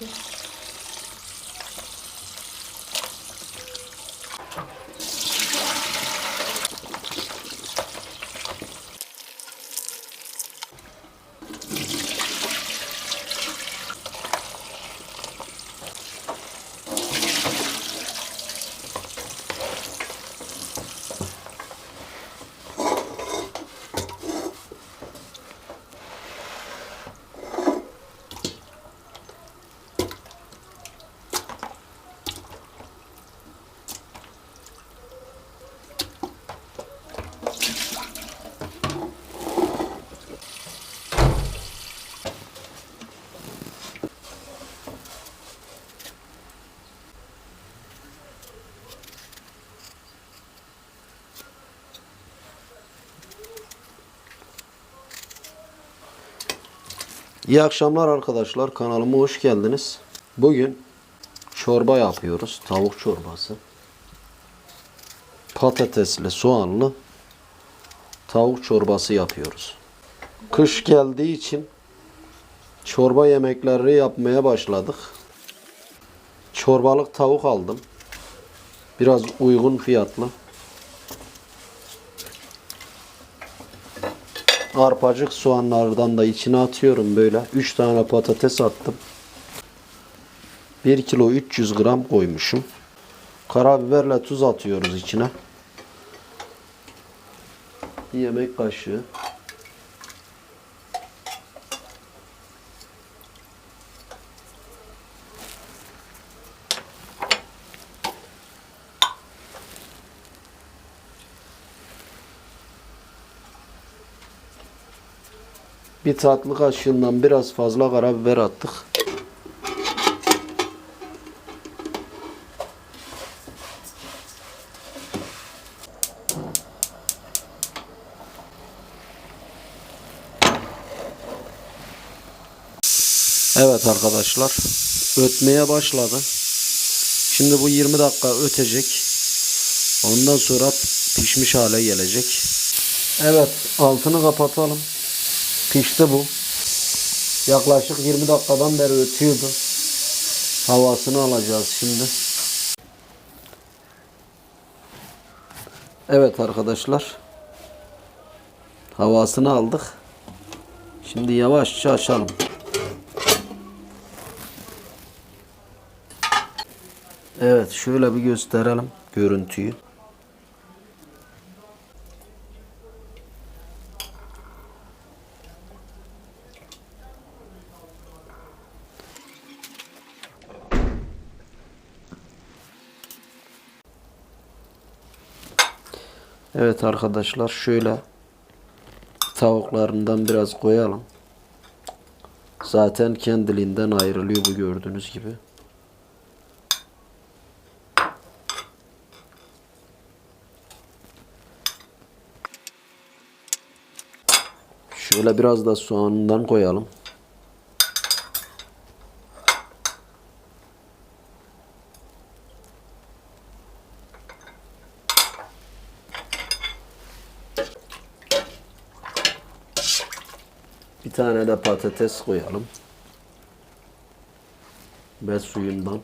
이렇게 İyi akşamlar arkadaşlar. Kanalıma hoş geldiniz. Bugün çorba yapıyoruz. Tavuk çorbası. Patatesli, soğanlı tavuk çorbası yapıyoruz. Kış geldiği için çorba yemekleri yapmaya başladık. Çorbalık tavuk aldım. Biraz uygun fiyatlı. Arpacık soğanlardan da içine atıyorum böyle. 3 tane patates attım. 1 kilo 300 gram koymuşum. Karabiberle tuz atıyoruz içine. Bir yemek kaşığı. Bir tatlı kaşığından biraz fazla karabiber attık. Evet arkadaşlar. Ötmeye başladı. Şimdi bu 20 dakika ötecek. Ondan sonra pişmiş hale gelecek. Evet altını kapatalım. Pişti bu. Yaklaşık 20 dakikadan beri ötüyordu. Havasını alacağız şimdi. Evet arkadaşlar. Havasını aldık. Şimdi yavaşça açalım. Evet şöyle bir gösterelim görüntüyü. Evet arkadaşlar şöyle tavuklarından biraz koyalım. Zaten kendiliğinden ayrılıyor bu gördüğünüz gibi. Şöyle biraz da soğanından koyalım. Bir tane de patates koyalım. Ve suyundan.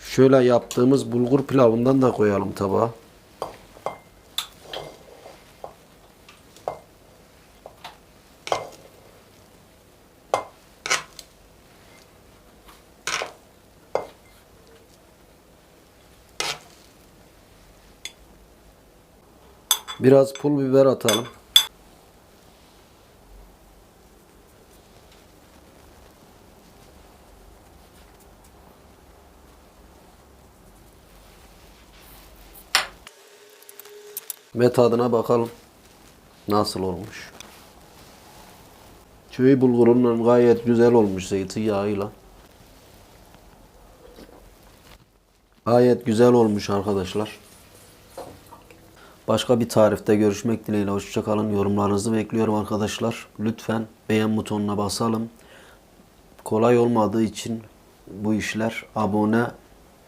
Şöyle yaptığımız bulgur pilavından da koyalım tabağa. Biraz pul biber atalım. Ve tadına bakalım. Nasıl olmuş. Köy bulgurundan gayet güzel olmuş zeytinyağıyla. Gayet güzel olmuş arkadaşlar. Başka bir tarifte görüşmek dileğiyle. Hoşçakalın. Yorumlarınızı bekliyorum arkadaşlar. Lütfen beğen butonuna basalım. Kolay olmadığı için bu işler abone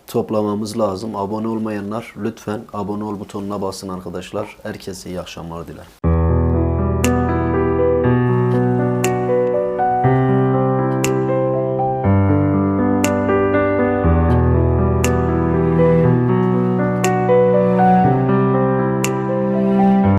toplamamız lazım. Abone olmayanlar lütfen abone ol butonuna basın arkadaşlar. Herkese iyi akşamlar dilerim.